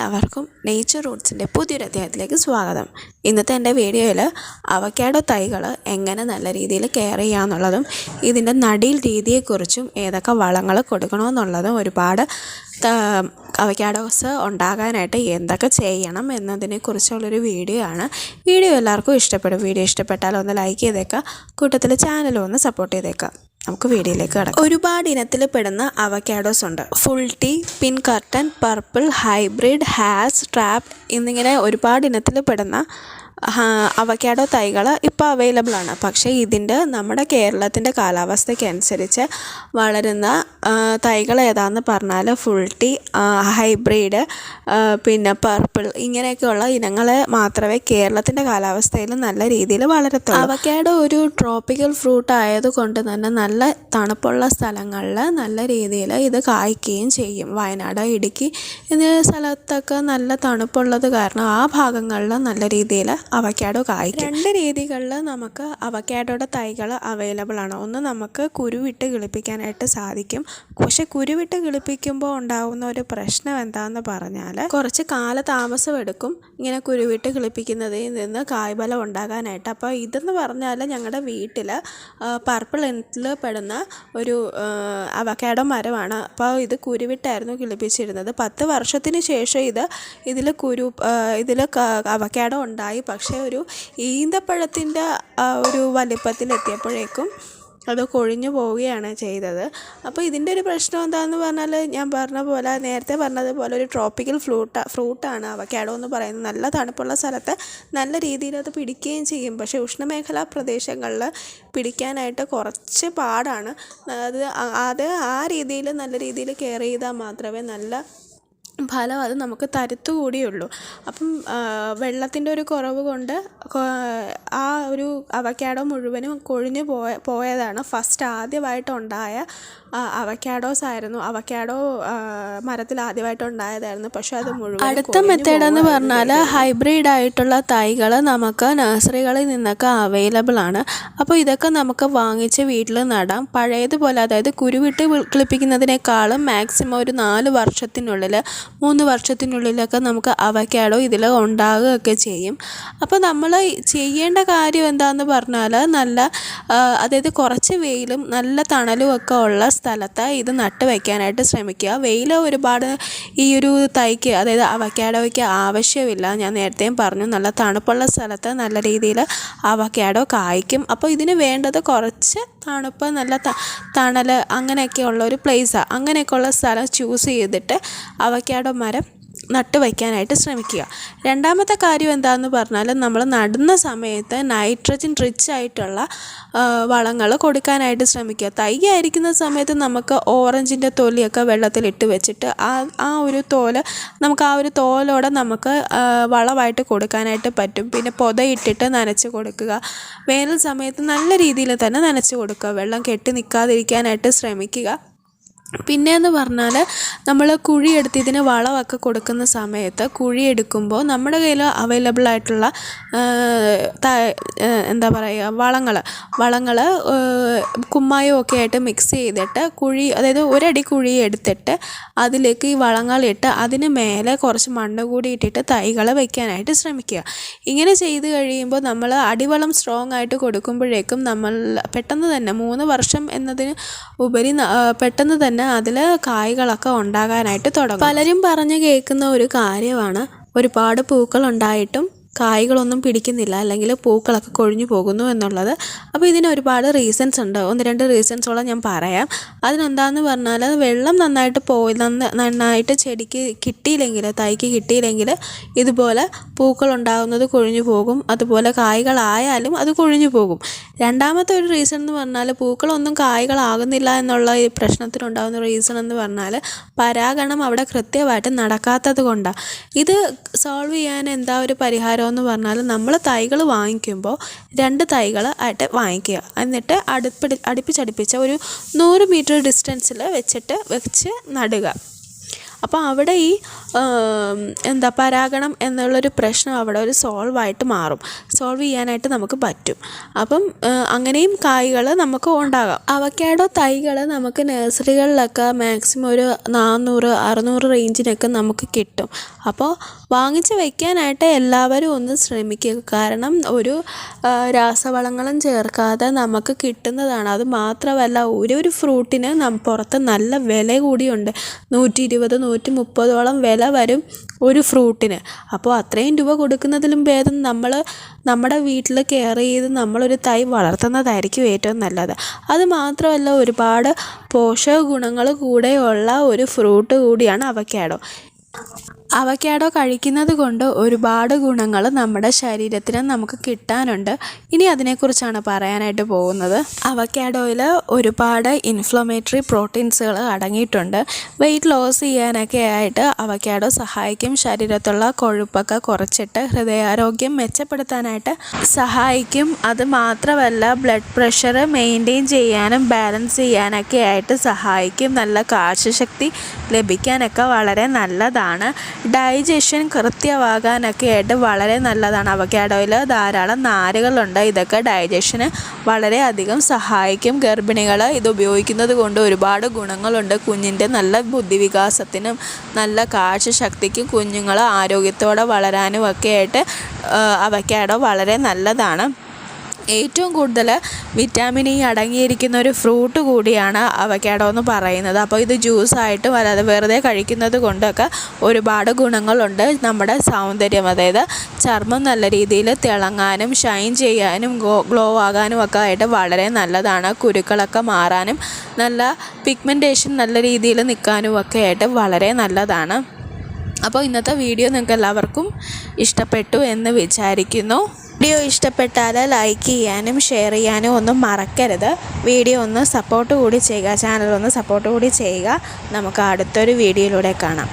എല്ലാവർക്കും നേച്ചർ റൂട്ട്സിന്റെ പുതിയൊരു അധ്യായത്തിലേക്ക് സ്വാഗതം. ഇന്നത്തെ എന്റെ വീഡിയോയിൽ അവക്കാഡോ തൈകൾ എങ്ങനെ നല്ല രീതിയിൽ കെയർ ചെയ്യാമെന്നുള്ളതും ഇതിന്റെ നടീൽ രീതിയെക്കുറിച്ചും ഏതൊക്കെ വളങ്ങൾ കൊടുക്കണമെന്നുള്ളതും ഒരുപാട് അവക്കാഡോസ് ഉണ്ടാകാനായിട്ട് എന്തൊക്കെ ചെയ്യണം എന്നതിനെക്കുറിച്ചുള്ളൊരു വീഡിയോ ആണ്. വീഡിയോ എല്ലാവർക്കും ഇഷ്ടപ്പെടും. വീഡിയോ ഇഷ്ടപ്പെട്ടാൽ ഒന്ന് ലൈക്ക് ചെയ്തേക്കാം. കൂട്ടത്തിൽ ചാനലും ഒന്ന് സപ്പോർട്ട് ചെയ്തേക്കാം. നമുക്ക് വീഡിയോയിലേക്ക് കടക്കാം. ഒരുപാട് ഇനത്തിൽ പെടുന്ന അവക്കാഡോസ് ഉണ്ട്. Fuerte Pinkerton purple hybrid Hass Trapp എന്നിങ്ങനെ ഒരുപാട് ഇനത്തിൽ പെടുന്ന അവക്കാഡോ തൈകൾ ഇപ്പോൾ അവൈലബിൾ ആണ്. പക്ഷേ ഇതിന്റെ നമ്മുടെ കേരളത്തിന്റെ കാലാവസ്ഥയ്ക്കനുസരിച്ച് വളരുന്ന തൈകൾ ഏതാണെന്ന് പറഞ്ഞാൽ ഫുൾ ടീ ഹൈബ്രിഡ് പിന്നെ പർപ്പിൾ ഇങ്ങനെയൊക്കെയുള്ള ഇനങ്ങൾ മാത്രമേ കേരളത്തിന്റെ കാലാവസ്ഥയിൽ നല്ല രീതിയിൽ വളരത്തുള്ളൂ. അവക്കാഡോ ഒരു ട്രോപ്പിക്കൽ ഫ്രൂട്ട് ആയതുകൊണ്ട് തന്നെ നല്ല തണുപ്പുള്ള സ്ഥലങ്ങളിൽ നല്ല രീതിയിൽ ഇത് കായ്ക്കുകയും ചെയ്യും. വയനാട് ഇടുക്കി എന്നീ സ്ഥലത്തൊക്കെ നല്ല തണുപ്പുള്ളത് കാരണം ആ ഭാഗങ്ങളിൽ നല്ല രീതിയിൽ അവക്കാഡോ കായ്ക്കും. രണ്ട് രീതികളിൽ നമുക്ക് അവക്കാഡോയുടെ തൈകൾ അവൈലബിൾ ആണ്. ഒന്ന് നമുക്ക് കുരുവിട്ട് കിളിപ്പിക്കാനായിട്ട് സാധിക്കും. പക്ഷെ കുരുവിട്ട് കിളിപ്പിക്കുമ്പോൾ ഉണ്ടാകുന്ന ഒരു പ്രശ്നം എന്താണെന്ന് പറഞ്ഞാൽ കുറച്ച് കാലതാമസം എടുക്കും ഇങ്ങനെ കുരുവിട്ട് കിളിപ്പിക്കുന്നതിൽ നിന്ന് കായ്ഫലം ഉണ്ടാകാനായിട്ട്. അപ്പോൾ ഇതെന്ന് പറഞ്ഞാൽ ഞങ്ങളുടെ വീട്ടിൽ പർപ്പിൾ ഇനത്തിൽ പെടുന്ന ഒരു അവക്കാഡോ മരമാണ്. അപ്പോൾ ഇത് കുരുവിട്ടായിരുന്നു കിളിപ്പിച്ചിരുന്നത്. പത്ത് വർഷത്തിന് ശേഷം ഇത് ഇതിൽ കുരു ഇതിൽ അവക്കാഡോ ഉണ്ടായി. പക്ഷേ ഒരു ഈന്തപ്പഴത്തിന്റെ ഒരു വലിപ്പത്തിലെത്തിയപ്പോഴേക്കും അത് കൊഴിഞ്ഞു പോവുകയാണ് ചെയ്തത്. അപ്പോൾ ഇതിന്റെ ഒരു പ്രശ്നം എന്താണെന്ന് പറഞ്ഞാൽ ഞാൻ പറഞ്ഞ പോലെ നേരത്തെ പറഞ്ഞതുപോലെ ഒരു ട്രോപ്പിക്കൽ ഫ്രൂട്ട് ഫ്രൂട്ടാണ് അവക്കാഡോ എന്ന് പറയുന്നത്. നല്ല തണുപ്പുള്ള സ്ഥലത്ത് നല്ല രീതിയിൽ അത് പിടിക്കുകയും ചെയ്യും. പക്ഷേ ഉഷ്ണമേഖലാ പ്രദേശങ്ങളിൽ പിടിക്കാനായിട്ട് കുറച്ച് പാടാണ്. അത് അത് ആ രീതിയിൽ നല്ല രീതിയിൽ കെയർ ചെയ്താൽ മാത്രമേ നല്ല ഫലം അത് നമുക്ക് തരുത്തു കൂടിയുള്ളൂ. അപ്പം വെള്ളത്തിന്റെ ഒരു കുറവ് കൊണ്ട് ആ ഒരു അവക്കാഡോ മുഴുവനും കൊഴിഞ്ഞു പോയ പോയതാണ് ഫസ്റ്റ് ആദ്യമായിട്ടുണ്ടായ അവക്കാഡോസ് ആയിരുന്നു. അവക്കാഡോ മരത്തിൽ ആദ്യമായിട്ടുണ്ടായതായിരുന്നു. പക്ഷെ അത് മുഴുവൻ അടുത്ത മെത്തേഡ് എന്ന് പറഞ്ഞാൽ ഹൈബ്രിഡ് ആയിട്ടുള്ള തൈകൾ നമുക്ക് നഴ്സറികളിൽ നിന്നൊക്കെ അവൈലബിൾ ആണ്. അപ്പോൾ ഇതൊക്കെ നമുക്ക് വാങ്ങിച്ച് വീട്ടിൽ നടാം. പഴയതുപോലെ അതായത് കുരുവിട്ട് കിളിപ്പിക്കുന്നതിനേക്കാളും മാക്സിമം ഒരു നാല് വർഷത്തിനുള്ളിൽ മൂന്ന് വർഷത്തിനുള്ളിലൊക്കെ നമുക്ക് അവക്കാഡോ ഇതിൽ ഉണ്ടാകുകയൊക്കെ ചെയ്യും. അപ്പോൾ നമ്മൾ ചെയ്യേണ്ട കാര്യം എന്താണെന്ന് പറഞ്ഞാൽ നല്ല അതായത് കുറച്ച് വെയിലും നല്ല തണലും ഒക്കെ ഉള്ള സ്ഥലത്ത് ഇത് നട്ട് വയ്ക്കാനായിട്ട് ശ്രമിക്കുക. വെയിൽ ഒരുപാട് ഈ ഒരു തൈക്ക് അതായത് അവക്കാഡോയ്ക്ക് ആവശ്യമില്ല. ഞാൻ നേരത്തെയും പറഞ്ഞു നല്ല തണുപ്പുള്ള സ്ഥലത്ത് നല്ല രീതിയിൽ അവക്കാഡോ കായ്ക്കും. അപ്പോൾ ഇതിന് വേണ്ടത് കുറച്ച് തണുപ്പ് നല്ല തണൽ അങ്ങനെയൊക്കെയുള്ള ഒരു പ്ലേസാണ് അങ്ങനെയൊക്കെ ഉള്ള സ്ഥലം ചൂസ് ചെയ്തിട്ട് അവക്കാഡോ മരം നട്ട് വയ്ക്കാനായിട്ട് ശ്രമിക്കുക. രണ്ടാമത്തെ കാര്യം എന്താണെന്ന് പറഞ്ഞാൽ നമ്മൾ നടുന്ന സമയത്ത് നൈട്രജൻ റിച്ച് ആയിട്ടുള്ള വളങ്ങൾ കൊടുക്കാനായിട്ട് ശ്രമിക്കുക. തൈ ആയിരിക്കുന്ന സമയത്ത് നമുക്ക് ഓറഞ്ചിന്റെ തൊലിയൊക്കെ വെള്ളത്തിലിട്ട് വെച്ചിട്ട് ആ ആ ഒരു തോൽ നമുക്ക് ആ ഒരു തോലോടെ നമുക്ക് വളമായിട്ട് കൊടുക്കാനായിട്ട് പറ്റും. പിന്നെ പൊതയിട്ടിട്ട് നനച്ച് കൊടുക്കുക. വേനൽ സമയത്ത് നല്ല രീതിയിൽ തന്നെ നനച്ച് കൊടുക്കുക. വെള്ളം കെട്ടി നിൽക്കാതിരിക്കാനായിട്ട് ശ്രമിക്കുക. പിന്നെയെന്ന് പറഞ്ഞാൽ നമ്മൾ കുഴിയെടുത്ത് ഇതിന് വളമൊക്കെ കൊടുക്കുന്ന സമയത്ത് കുഴിയെടുക്കുമ്പോൾ നമ്മുടെ കയ്യിൽ അവൈലബിൾ ആയിട്ടുള്ള എന്താ പറയുക വളങ്ങൾ വളങ്ങൾ കുമ്മായും ഒക്കെ ആയിട്ട് മിക്സ് ചെയ്തിട്ട് കുഴി അതായത് ഒരടി കുഴി എടുത്തിട്ട് അതിലേക്ക് ഈ വളങ്ങളിട്ട് അതിന് മേലെ കുറച്ച് മണ്ണ് കൂടി ഇട്ടിട്ട് തൈകൾ വയ്ക്കാനായിട്ട് ശ്രമിക്കുക. ഇങ്ങനെ ചെയ്ത് കഴിയുമ്പോൾ നമ്മൾ അടിവളം സ്ട്രോങ് ആയിട്ട് കൊടുക്കുമ്പോഴേക്കും നമ്മൾ പെട്ടെന്ന് തന്നെ മൂന്ന് വർഷം എന്നതിന് ഉപരി പെട്ടെന്ന് തന്നെ തന്നെ അതിൽ കായ്കളൊക്കെ ഉണ്ടാകാനായിട്ട് തുടങ്ങും. പലരും പറഞ്ഞു കേൾക്കുന്ന ഒരു കാര്യമാണ് ഒരുപാട് പൂക്കൾ ഉണ്ടായിട്ടും കായ്കളൊന്നും പിടിക്കുന്നില്ല അല്ലെങ്കിൽ പൂക്കളൊക്കെ കൊഴിഞ്ഞു പോകുന്നു എന്നുള്ളത്. അപ്പോൾ ഇതിന് ഒരുപാട് റീസൺസ് ഉണ്ട്. ഒന്ന് രണ്ട് റീസൺസോളം ഞാൻ പറയാം. അതിനെന്താണെന്ന് പറഞ്ഞാൽ വെള്ളം നന്നായിട്ട് പോയി നന്നായിട്ട് ചെടിക്ക് കിട്ടിയില്ലെങ്കിൽ തൈക്ക് കിട്ടിയില്ലെങ്കിൽ ഇതുപോലെ പൂക്കൾ ഉണ്ടാകുന്നത് കൊഴിഞ്ഞു പോകും. അതുപോലെ കായ്കളായാലും അത് കൊഴിഞ്ഞു പോകും. രണ്ടാമത്തെ ഒരു റീസൺ എന്ന് പറഞ്ഞാൽ പൂക്കളൊന്നും കായ്കളാകുന്നില്ല എന്നുള്ള ഈ പ്രശ്നത്തിനുണ്ടാകുന്ന റീസൺ എന്ന് പറഞ്ഞാൽ പരാഗണം അവിടെ കൃത്യമായിട്ട് നടക്കാത്തത് കൊണ്ടാണ് ഇത് സോൾവ് ചെയ്യാൻ എന്താ ഒരു പരിഹാരം എന്ന് പറഞ്ഞാൽ നമ്മൾ തൈകൾ വാങ്ങിക്കുമ്പോൾ രണ്ട് തൈകൾ ആയിട്ട് വാങ്ങിക്കുക. എന്നിട്ട് അടുപ്പിടി അടുപ്പിച്ചടുപ്പിച്ച് ഒരു നൂറ് മീറ്റർ ഡിസ്റ്റൻസിൽ വെച്ചിട്ട് വെച്ച് നടുക. അപ്പോൾ അവിടെ ഈ എന്താ പരാഗണം എന്നുള്ളൊരു പ്രശ്നം അവിടെ ഒരു സോൾവ് ആയിട്ട് മാറും. സോൾവ് ചെയ്യാനായിട്ട് നമുക്ക് പറ്റും. അപ്പം അങ്ങനെയും കായ്കൾ നമുക്ക് ഉണ്ടാകാം. അവക്കാഡോ തൈകൾ നമുക്ക് നഴ്സറികളിലൊക്കെ മാക്സിമം ഒരു നാനൂറ് അറുന്നൂറ് റേഞ്ചിനൊക്കെ നമുക്ക് കിട്ടും. അപ്പോൾ വാങ്ങിച്ച് വയ്ക്കാനായിട്ട് എല്ലാവരും ഒന്ന് ശ്രമിക്കുക. കാരണം ഒരു രാസവളങ്ങളും ചേർക്കാതെ നമുക്ക് കിട്ടുന്നതാണ്. അത് മാത്രമല്ല ഒരു ഒരു ഫ്രൂട്ടിന് പുറത്ത് നല്ല വില കൂടിയുണ്ട്. നൂറ്റി ഇരുപത് നൂറ്റി മുപ്പതോളം വില വരും ഒരു ഫ്രൂട്ടിന്. അപ്പോൾ അത്രയും രൂപ കൊടുക്കുന്നതിലും ഭേദം നമ്മൾ നമ്മുടെ വീട്ടിൽ കെയർ ചെയ്ത് നമ്മളൊരു തൈ വളർത്തുന്നതായിരിക്കും ഏറ്റവും നല്ലത്. അത് മാത്രമല്ല ഒരുപാട് പോഷക ഗുണങ്ങൾ കൂടെയുള്ള ഒരു ഫ്രൂട്ട് കൂടിയാണ് അവക്കാഡോ അവക്കാഡോ കഴിക്കുന്നത് കൊണ്ട് ഒരുപാട് ഗുണങ്ങൾ നമ്മുടെ ശരീരത്തിന് നമുക്ക് കിട്ടാനുണ്ട്. ഇനി അതിനെക്കുറിച്ചാണ് പറയാനായിട്ട് പോകുന്നത്. അവക്കാഡോയിൽ ഒരുപാട് ഇൻഫ്ലമേറ്ററി പ്രോട്ടീൻസുകൾ അടങ്ങിയിട്ടുണ്ട്. വെയിറ്റ് ലോസ് ചെയ്യാനൊക്കെ ആയിട്ട് അവക്കാഡോ സഹായിക്കും. ശരീരത്തുള്ള കൊഴുപ്പൊക്കെ കുറച്ചിട്ട് ഹൃദയാരോഗ്യം മെച്ചപ്പെടുത്താനായിട്ട് സഹായിക്കും. അത് മാത്രമല്ല ബ്ലഡ് പ്രഷർ മെയിന്റെയിൻ ചെയ്യാനും ബാലൻസ് ചെയ്യാനൊക്കെ ആയിട്ട് സഹായിക്കും. നല്ല കാഴ്ചശക്തി ലഭിക്കാനൊക്കെ വളരെ നല്ലതാണ്. ഡൈജഷൻ കൃത്യമാകാനൊക്കെ ആയിട്ട് വളരെ നല്ലതാണ്. അവക്കാഡോയിൽ ധാരാളം നാരുകളുണ്ട്. ഇതൊക്കെ ഡൈജഷന് വളരെയധികം സഹായിക്കും. ഗർഭിണികൾ ഇത് ഉപയോഗിക്കുന്നത് കൊണ്ട് ഒരുപാട് ഗുണങ്ങളുണ്ട്. കുഞ്ഞിന്റെ നല്ല ബുദ്ധിവികാസത്തിനും നല്ല കാഴ്ചശക്തിക്കും കുഞ്ഞുങ്ങൾ ആരോഗ്യത്തോടെ വളരാനും ഒക്കെ ആയിട്ട് അവക്കാഡോ വളരെ നല്ലതാണ്. ഏറ്റവും കൂടുതൽ വിറ്റാമിൻ ഇ അടങ്ങിയിരിക്കുന്ന ഒരു ഫ്രൂട്ട് കൂടിയാണ് അവക്കാഡോ എന്ന് പറയുന്നത്. അപ്പോൾ ഇത് ജ്യൂസായിട്ടും അല്ലാതെ വെറുതെ കഴിക്കുന്നത് കൊണ്ടൊക്കെ ഒരുപാട് ഗുണങ്ങളുണ്ട് നമ്മുടെ സൗന്ദര്യം. അതായത് ചർമ്മം നല്ല രീതിയിൽ തിളങ്ങാനും ഷൈൻ ചെയ്യാനും ഗ്ലോ ആകാനും ഒക്കെ ആയിട്ട് വളരെ നല്ലതാണ്. കുരുക്കളൊക്കെ മാറാനും നല്ല പിഗ്മെന്റേഷൻ നല്ല രീതിയിൽ നിൽക്കാനും ഒക്കെ ആയിട്ട് വളരെ നല്ലതാണ്. അപ്പോൾ ഇന്നത്തെ വീഡിയോ നിങ്ങൾക്ക് എല്ലാവർക്കും ഇഷ്ടപ്പെട്ടു എന്ന് വിചാരിക്കുന്നു. വീഡിയോ ഇഷ്ടപ്പെട്ടാൽ ലൈക്ക് ചെയ്യാനും ഷെയർ ചെയ്യാനും ഒന്നും മറക്കരുത്. വീഡിയോ ഒന്ന് സപ്പോർട്ട് കൂടി ചെയ്യുക ചാനൽ ഒന്ന് സപ്പോർട്ട് കൂടി ചെയ്യുക. നമുക്ക് അടുത്തൊരു വീഡിയോയിലൂടെ കാണാം.